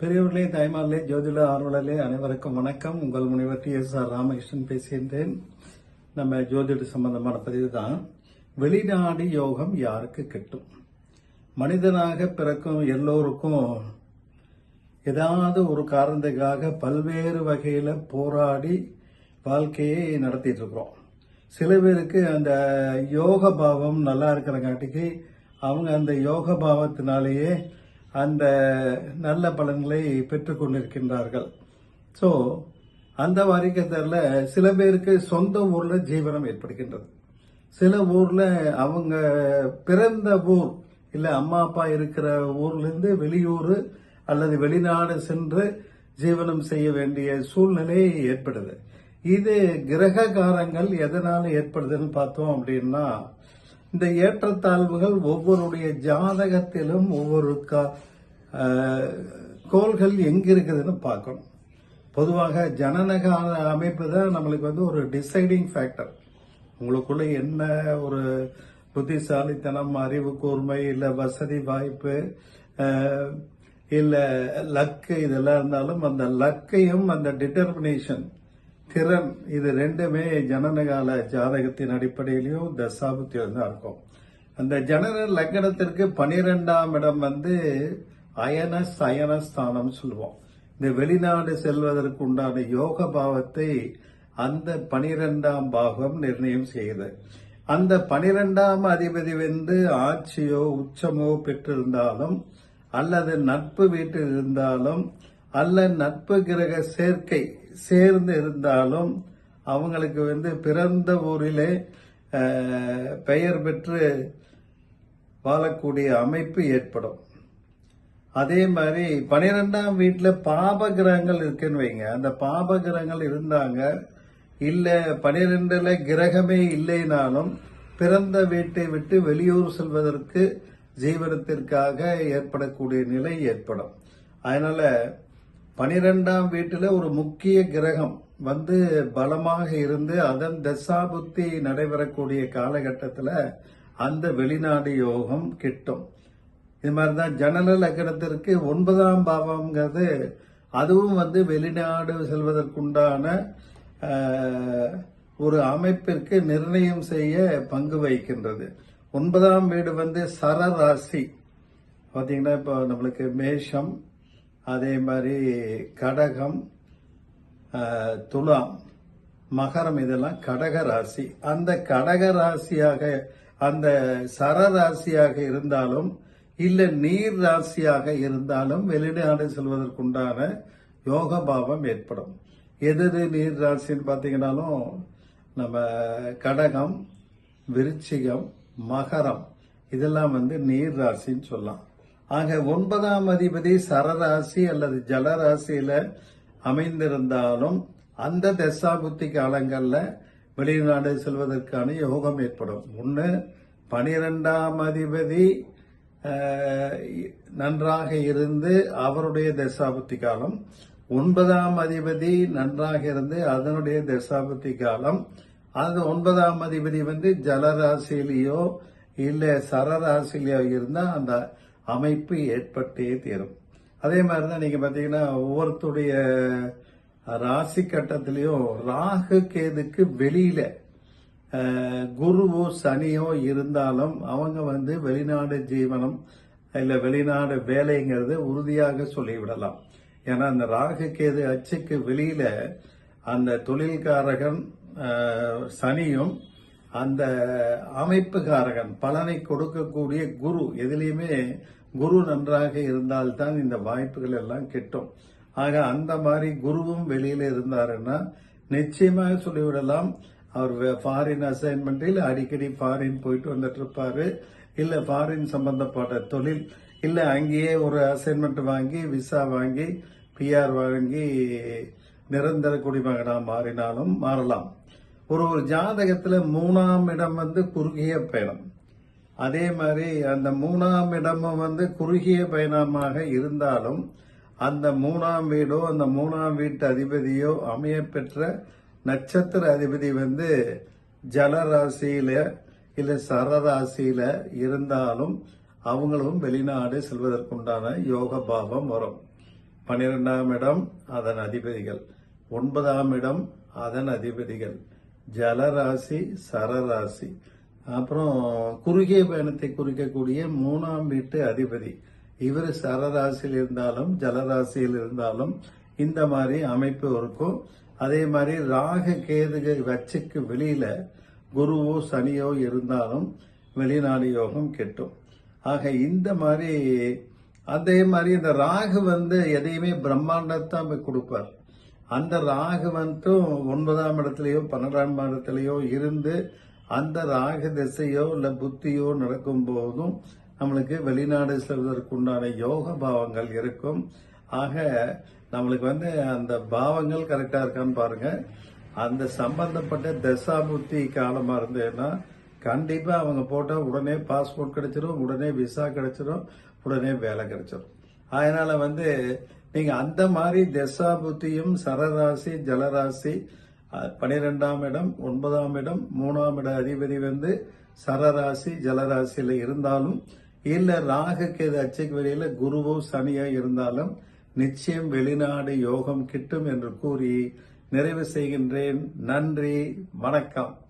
பெரியவர்களே தாய்மார்களே ஜோதிட ஆர்வலர்களே அனைவருக்கும் வணக்கம். உங்கள் முனைவர் டி. எஸ். ஆர். ராமகிருஷ்ணன் பேசுகின்றேன். நம்ம ஜோதிட சம்பந்தமான பதிவு தான். வெளிநாடு யோகம் யாருக்கு கிட்டும்? மனிதனாக பிறக்கும் எல்லோருக்கும் ஏதாவது ஒரு காரணத்துக்காக பல்வேறு வகையில் போராடி வாழ்க்கையை நடத்திட்டு இருக்கிறோம். சில பேருக்கு அந்த யோக பாவம் நல்லா இருக்கிறங்காட்டிக்கு அவங்க அந்த யோக பாவத்தினாலேயே அந்த நல்ல பலன்களை பெற்றுக்கொண்டிருக்கின்றார்கள். ஸோ அந்த வரிக்கத்தில் சில பேருக்கு சொந்த ஊரில் ஜீவனம் ஏற்படுகின்றது. சில ஊரில் அவங்க பிறந்த ஊர் இல்லை அம்மா அப்பா இருக்கிற ஊர்லேருந்து வெளியூர் அல்லது வெளிநாடு சென்று ஜீவனம் செய்ய வேண்டிய சூழ்நிலை ஏற்படுது. இது கிரககாரங்கள் எதனால் ஏற்படுதுன்னு பார்த்தோம் அப்படின்னா இந்த ஏற்றத்தாழ்வுகள் ஒவ்வொருடைய ஜாதகத்திலும் ஒவ்வொரு கா- கோள்கள் எங்க இருக்குதுன்னு பார்க்கணும். பொதுவாக ஜனநக அமைப்பு தான் நம்மளுக்கு வந்து ஒரு டிசைடிங் ஃபேக்டர் உங்களுக்குள்ள என்ன ஒரு புத்திசாலித்தனம் அறிவு கூர்மை இல்லை வசதி வாய்ப்பு இல்லை லக்கு இதெல்லாம் இருந்தாலும் அந்த லக்கையும் அந்த டிட்டர்மினேஷன் திறன் இது ரெண்டுமே ஜனனகால ஜாதகத்தின் அடிப்படையிலையும் தசாபுத்தியிலும் தான் இருக்கும். அந்த ஜனன லக்னத்திற்கு பனிரெண்டாம் இடம் வந்து அயன சயன ஸ்தானம் சொல்லுவோம். இந்த வெளிநாடு செல்வதற்கு உண்டான யோக பாவத்தை அந்த பனிரெண்டாம் பாகம் நிர்ணயம் செய்யுது. அந்த பனிரெண்டாம் அதிபதி வந்து ஆட்சியோ உச்சமோ பெற்றிருந்தாலும் அல்லது நட்பு வீட்டில் இருந்தாலும் அல்ல நட்பு கிரக சேர்க்கை சேர்ந்து இருந்தாலும் அவங்களுக்கு வந்து பிறந்த ஊரிலே பெயர் பெற்று வாழக்கூடிய அமைப்பு ஏற்படும். அதே மாதிரி பனிரெண்டாம் வீட்டில் பாப கிரகங்கள் இருக்குன்னு வைங்க. அந்த பாப கிரகங்கள் இருந்தாங்க. இல்லை பனிரெண்டுல கிரகமே இல்லைனாலும் பிறந்த வீட்டை விட்டு வெளியூர் செல்வதற்கு ஜீவனத்திற்காக ஏற்படக்கூடிய நிலை ஏற்படும். அதனால பனிரெண்டாம் வீட்டில் ஒரு முக்கிய கிரகம் வந்து பலமாக இருந்து அதன் தசாபுத்தி நடைபெறக்கூடிய காலகட்டத்தில் அந்த வெளிநாடு யோகம் கிட்டும். இது மாதிரி தான் ஜனன லக்கணத்திற்கு ஒன்பதாம் பாவம்ங்கிறது அதுவும் வந்து வெளிநாடு செல்வதற்குண்டான ஒரு அமைப்பிற்கு நிர்ணயம் செய்ய பங்கு வகிக்கின்றது. ஒன்பதாம் வீடு வந்து சரராசி. பார்த்தீங்கன்னா இப்போ நம்மளுக்கு மேஷம் அதே மாதிரி கடகம் துலாம் மகரம் இதெல்லாம் கடக ராசி. அந்த கடக ராசியாக அந்த சரராசியாக இருந்தாலும் இல்ல நீர் ராசியாக இருந்தாலும் வெளிநாடு செல்வதற்குண்டான யோக பாவம் ஏற்படும். எது நீர் ராசின்னு பார்த்தீங்கன்னாலும் நம்ம கடகம் விருச்சிகம் மகரம் இதெல்லாம் வந்து நீர் ராசின்னு சொல்லலாம். ஆக ஒன்பதாம் அதிபதி சரராசி அல்லது ஜலராசியில அமைந்திருந்தாலும் அந்த தசாபுத்தி காலங்களில் வெளிநாடு செல்வதற்கான யோகம் ஏற்படும். ஒன்று பனிரெண்டாம் அதிபதி நன்றாக இருந்து அவருடைய தசாபத்தி காலம். ஒன்பதாம் அதிபதி நன்றாக இருந்து அதனுடைய தசாபத்தி காலம். அது ஒன்பதாம் அதிபதி வந்து ஜலராசிலேயோ இல்லை சரராசிலேயோ இருந்தால் அந்த அமைப்பு ஏற்பட்டே தீரும். அதே மாதிரி தான் நீங்கள் பார்த்தீங்கன்னா ஒவ்வொருத்தருடைய ராசி கட்டத்திலையும் ராகு கேதுக்கு வெளியில குருவோ சனியோ இருந்தாலும் அவங்க வந்து வெளிநாடு ஜீவனம் இல்ல வெளிநாடு வேலைங்கிறது உறுதியாக சொல்லிவிடலாம். ஏன்னா அந்த ராகு கேது அச்சுக்கு வெளியில அந்த தொழில்காரகன் சனியும் அந்த அமைப்புக்காரகன் பலனை கொடுக்கக்கூடிய குரு எதுலேயுமே குரு நன்றாக இருந்தால்தான் இந்த வாய்ப்புகள் எல்லாம் கிட்டும். ஆக அந்த மாதிரி குருவும் வெளியில இருந்தாருன்னா நிச்சயமாக சொல்லிவிடலாம். அவர் ஃபாரின் அசைன்மெண்ட்டில் அடிக்கடி ஃபாரின் போயிட்டு வந்துட்டு இருப்பாரு இல்ல ஃபாரின் சம்பந்தப்பட்ட தொழில் இல்ல அங்கேயே ஒரு அசைன்மெண்ட் வாங்கி விசா வாங்கி பிஆர் வாங்கி நிரந்தர குடிமகனாக மாறினாலும் மாறலாம். ஒரு ஒரு ஜாதகத்துல மூணாம் இடம் வந்து குறுகிய பயணம். அதே மாதிரி அந்த மூணாம் இடமும் வந்து குறுகிய பயணமாக இருந்தாலும் அந்த மூணாம் வீடோ அந்த மூணாம் வீட்டு அதிபதியோ அமைய பெற்ற நட்சத்திர அதிபதி வந்து ஜலராசியில இல்லை சரராசியில இருந்தாலும் அவங்களும் வெளிநாடு செல்வதற்குண்டான யோக பாவம் வரும். பனிரெண்டாம் இடம் அதன் அதிபதிகள். ஒன்பதாம் இடம் அதன் அதிபதிகள். ஜலராசி சரராசி. அப்புறம் குறுகிய பயணத்தை குறிக்கக்கூடிய மூணாம் வீட்டு அதிபதி. இவர் சரராசியில் இருந்தாலும் ஜலராசியில் இருந்தாலும் இந்த மாதிரி அமைப்பு இருக்கும். அதே மாதிரி ராக கேதுக வச்சுக்கு வெளியில குருவோ சனியோ இருந்தாலும் வெளிநாடு யோகம் கெட்டும். ஆக இந்த மாதிரி அதே மாதிரி இந்த ராகு வந்து எதையுமே பிரம்மாண்டத்தான் போய் கொடுப்பார். அந்த ராகு வந்துட்டும் ஒன்பதாம் இடத்துலையோ பன்னெண்டாம் இடத்துலையோ இருந்து அந்த ராகு திசையோ இல்லை புத்தியோ நடக்கும் போதும் நம்மளுக்கு வெளிநாடு செல்வதற்குண்டான யோக பாவங்கள் இருக்கும். ஆக நம்மளுக்கு வந்து அந்த பாவங்கள் கரெக்டா இருக்கான்னு பாருங்க. அந்த சம்பந்தப்பட்ட தசா காலமாக காலமா இருந்ததுன்னா கண்டிப்பா அவங்க போட்டா உடனே பாஸ்போர்ட் கிடைச்சிரும் உடனே விசா கிடைச்சிரும் உடனே வேலை கிடைச்சிரும். அதனால வந்து நீங்க அந்த மாதிரி தசாபுத்தியும் சரராசி ஜலராசி பனிரெண்டாம் இடம் ஒன்பதாம் இடம் மூணாம் இட அதிபதி வந்து சரராசி ஜலராசியில இருந்தாலும் இல்ல ராகுக்கு இது அச்சைக்கு வெளியில குருவோ சனியோ இருந்தாலும் நிச்சயம் வெளிநாடு யோகம் கிட்டும் என்று கூறி நிறைவு செய்கின்றேன். நன்றி. வணக்கம்.